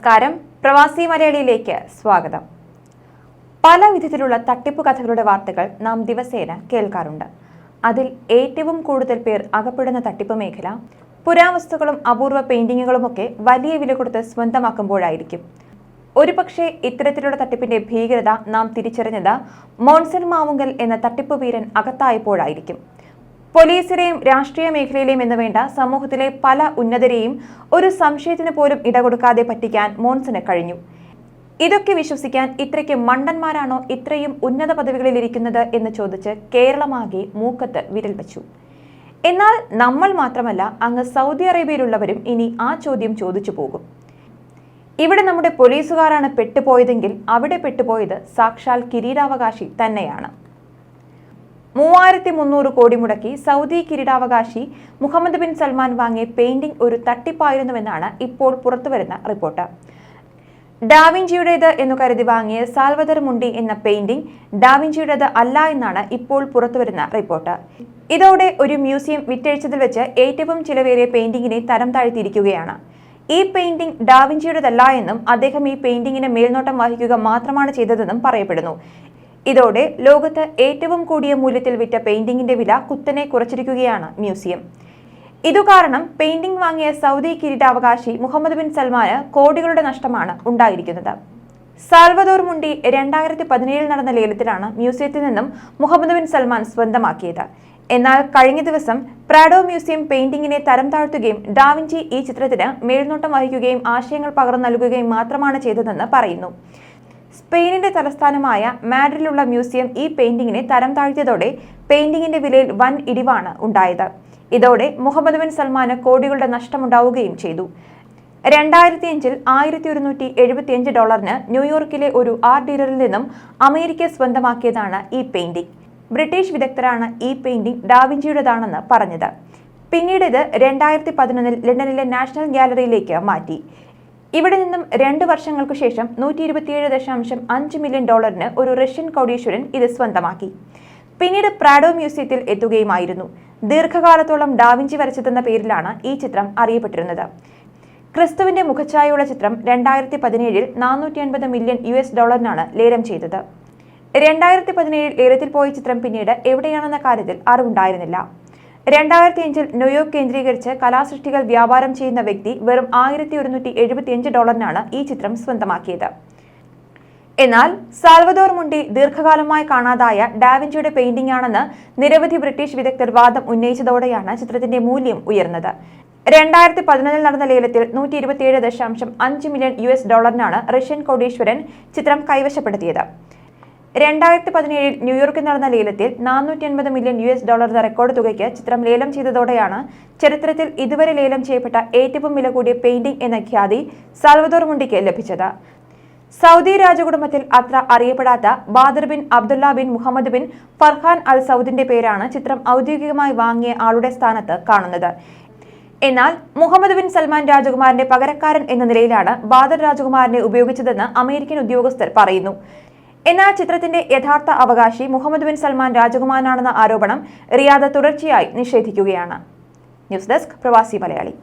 നമസ്കാരം. പ്രവാസി മലയാളിയിലേക്ക് സ്വാഗതം. പല വിധത്തിലുള്ള തട്ടിപ്പ് കഥകളുടെ വാർത്തകൾ നാം ദിവസേന കേൾക്കാറുണ്ട്. അതിൽ ഏറ്റവും കൂടുതൽ പേർ അകപ്പെടുന്ന തട്ടിപ്പ് മേഖല പുരാവസ്തുക്കളും അപൂർവ പെയിന്റിങ്ങുകളുമൊക്കെ വലിയ വില കൊടുത്ത് സ്വന്തമാക്കുമ്പോഴായിരിക്കും. ഒരുപക്ഷെ ഇത്തരത്തിലുള്ള തട്ടിപ്പിന്റെ ഭീകരത നാം തിരിച്ചറിഞ്ഞത് മോൺസൺ മാവുങ്കൽ എന്ന തട്ടിപ്പ് വീരൻ അകത്തായപ്പോഴായിരിക്കും. പോലീസിലെയും രാഷ്ട്രീയ മേഖലയിലെയും എന്ന് വേണ്ട സമൂഹത്തിലെ പല ഉന്നതരെയും ഒരു സംശയത്തിന് പോലും ഇടകൊടുക്കാതെ പറ്റിക്കാൻ മോൻസന് കഴിഞ്ഞു. ഇതൊക്കെ വിശ്വസിക്കാൻ ഇത്രയ്ക്ക് മണ്ടന്മാരാണോ ഇത്രയും ഉന്നത പദവികളിൽ ഇരിക്കുന്നത് എന്ന് ചോദിച്ച് കേരളമാകെ മൂക്കത്ത് വിരൽ വച്ചു. എന്നാൽ നമ്മൾ മാത്രമല്ല അങ്ങ് സൗദി അറേബ്യയിലുള്ളവരും ഇനി ആ ചോദ്യം ചോദിച്ചു പോകും. ഇവിടെ നമ്മുടെ പോലീസുകാരാണ് പെട്ടുപോയതെങ്കിൽ അവിടെ പെട്ടുപോയത് സാക്ഷാൽ കിരീടാവകാശി തന്നെയാണ്. മൂവായിരത്തി മുന്നൂറ് കോടി മുടക്കി സൗദി കിരീടാവകാശി മുഹമ്മദ് ബിൻ സൽമാൻ വാങ്ങിയ പെയിന്റിംഗ് ഒരു തട്ടിപ്പായിരുന്നുവെന്നാണ് ഇപ്പോൾ പുറത്തുവരുന്ന റിപ്പോർട്ട്. ഡാവിഞ്ചിയുടേത് എന്നു കരുതി വാങ്ങിയ സാൽവദർ മുണ്ടി എന്ന പെയിന്റിംഗ് ഡാവിഞ്ചിയുടേത് അല്ല എന്നാണ് ഇപ്പോൾ പുറത്തുവരുന്ന റിപ്പോർട്ട്. ഇതോടെ ഒരു മ്യൂസിയം വിറ്റഴിച്ചതിൽ വെച്ച് ഏറ്റവും ചിലവേറിയ പെയിന്റിങ്ങിനെ തരം താഴ്ത്തിയിരിക്കുകയാണ്. ഈ പെയിന്റിംഗ് ഡാവിഞ്ചിയുടേതല്ല എന്നും അദ്ദേഹം ഈ പെയിന്റിങ്ങിന് മേൽനോട്ടം വഹിക്കുക മാത്രമാണ് ചെയ്തതെന്നും പറയപ്പെടുന്നു. ഇതോടെ ലോകത്ത് ഏറ്റവും കൂടിയ മൂല്യത്തിൽ വിറ്റ പെയിന്റിംഗിന്റെ വില കുത്തനെ കുറച്ചിരിക്കുകയാണ് മ്യൂസിയം. ഇതു കാരണം പെയിന്റിംഗ് വാങ്ങിയ സൗദി കിരീടാവകാശി മുഹമ്മദ് ബിൻ സൽമാന് കോടികളുടെ നഷ്ടമാണ് ഉണ്ടായിരിക്കുന്നത്. സാൽവദോർ മുണ്ടി രണ്ടായിരത്തി പതിനേഴിൽ നടന്ന ലേലത്തിലാണ് മ്യൂസിയത്തിൽ നിന്നും മുഹമ്മദ് ബിൻ സൽമാൻ സ്വന്തമാക്കിയത്. എന്നാൽ കഴിഞ്ഞ ദിവസം പ്രാഡോ മ്യൂസിയം പെയിന്റിങ്ങിനെ തരം താഴ്ത്തുകയും ഡാവിഞ്ചി ഈ ചിത്രത്തിന് മേൽനോട്ടം വഹിക്കുകയും ആശയങ്ങൾ പകർന്നു നൽകുകയും മാത്രമാണ് ചെയ്തതെന്ന് പറയുന്നു. സ്പെയിനിന്റെ തലസ്ഥാനമായ മാഡ്രിലുള്ള മ്യൂസിയം ഈ പെയിന്റിങ്ങിനെ തരം താഴ്ത്തിയതോടെ പെയിന്റിങ്ങിന്റെ വിലയിൽ വൻ ഇടിവാണ് ഉണ്ടായത്. ഇതോടെ മുഹമ്മദ് ബിൻ സൽമാന് കോടികളുടെ നഷ്ടമുണ്ടാവുകയും ചെയ്തു. രണ്ടായിരത്തി അഞ്ചിൽ ആയിരത്തി ഒരുന്നൂറ്റി എഴുപത്തിയഞ്ച് ഡോളറിന് ന്യൂയോർക്കിലെ ഒരു ആർട്ട് ഡീലറിൽ നിന്നും അമേരിക്ക സ്വന്തമാക്കിയതാണ് ഈ പെയിന്റിംഗ് ബ്രിട്ടീഷ് വിദഗ്ധരാണ് ഈ പെയിന്റിംഗ് ഡാവിഞ്ചിയുടേതാണെന്ന് പറഞ്ഞത്. പിന്നീട് ഇത് രണ്ടായിരത്തി പതിനൊന്നിൽ ലണ്ടനിലെ നാഷണൽ ഗാലറിയിലേക്ക് മാറ്റി. ഇവിടെ നിന്നും രണ്ട് വർഷങ്ങൾക്കു ശേഷം നൂറ്റി ഇരുപത്തിയേഴ് ദശാംശം അഞ്ച് മില്യൺ ഡോളറിന് ഒരു റഷ്യൻ കോടീശ്വരൻ ഇത് സ്വന്തമാക്കി. പിന്നീട് പ്രാഡോ മ്യൂസിയത്തിൽ എത്തുകയുമായിരുന്നു. ദീർഘകാലത്തോളം ഡാവിഞ്ചി വരച്ചതെന്ന പേരിലാണ് ഈ ചിത്രം അറിയപ്പെട്ടിരുന്നത്. ക്രിസ്തുവിന്റെ മുഖഛായയുള്ള ചിത്രം രണ്ടായിരത്തി പതിനേഴിൽ നാനൂറ്റി അൻപത് മില്യൺ യു എസ് ഡോളറിനാണ് ലേലം ചെയ്തത്. രണ്ടായിരത്തി പതിനേഴിൽ ലേലത്തിൽ പോയ ചിത്രം പിന്നീട് എവിടെയാണെന്ന കാര്യത്തിൽ അറിവുണ്ടായിരുന്നില്ല. രണ്ടായിരത്തി അഞ്ചിൽ ന്യൂയോർക്ക് കേന്ദ്രീകരിച്ച് കലാസൃഷ്ടികൾ വ്യാപാരം ചെയ്യുന്ന വ്യക്തി വെറും ആയിരത്തി ഒരുന്നൂറ്റി എഴുപത്തിയഞ്ച് ഡോളറിനാണ് ഈ ചിത്രം സ്വന്തമാക്കിയത്. എന്നാൽ സാൽവദോർ മുണ്ടി ദീർഘകാലമായി കാണാതായ ഡാവിഞ്ചിയുടെ പെയിന്റിംഗ് ആണെന്ന് നിരവധി ബ്രിട്ടീഷ് വിദഗ്ധർ വാദം ഉന്നയിച്ചതോടെയാണ് ചിത്രത്തിന്റെ മൂല്യം ഉയർന്നത്. രണ്ടായിരത്തി പതിനൊന്നിൽ നടന്ന ലേലത്തിൽ നൂറ്റി ഇരുപത്തിയേഴ് ദശാംശം അഞ്ച് മില്യൺ യു എസ് ഡോളറിനാണ് റഷ്യൻ കോടീശ്വരൻ ചിത്രം കൈവശപ്പെടുത്തിയത്. രണ്ടായിരത്തി പതിനേഴിൽ ന്യൂയോർക്കിൽ നടന്ന ലേലത്തിൽ നാനൂറ്റി അൻപത് million U S dollar record തുകയ്ക്ക് ചിത്രം ലേലം ചെയ്തതോടെയാണ് ചരിത്രത്തിൽ ഇതുവരെ ലേലം ചെയ്യപ്പെട്ട ഏറ്റവും വില കൂടിയ പെയിന്റിംഗ് എന്ന ഖ്യാതി സാൽവദോർ മുണ്ടിക്ക് ലഭിച്ചത്. സൗദി രാജകുടുംബത്തിൽ അത്ര അറിയപ്പെടാത്ത Badr bin Abdullah bin Muhammad bin Farhan Al സൗദിന്റെ പേരാണ് ചിത്രം ഔദ്യോഗികമായി വാങ്ങിയ ആളുടെ സ്ഥാനത്ത് കാണുന്നത്. എന്നാൽ മുഹമ്മദ് ബിൻ സൽമാൻ രാജകുമാരന്റെ പകരക്കാരൻ എന്ന നിലയിലാണ് ബാദർ രാജകുമാരനെ ഉപയോഗിച്ചതെന്ന് അമേരിക്കൻ ഉദ്യോഗസ്ഥർ പറയുന്നു. എന്നാൽ ചിത്രത്തിന്റെ യഥാർത്ഥ അവകാശി മുഹമ്മദ് ബിൻ സൽമാൻ രാജകുമാരനാണെന്ന ആരോപണം റിയാദ് തുടർച്ചയായി നിഷേധിക്കുകയാണ്. ന്യൂസ് ഡെസ്ക് പ്രവാസി മലയാളി.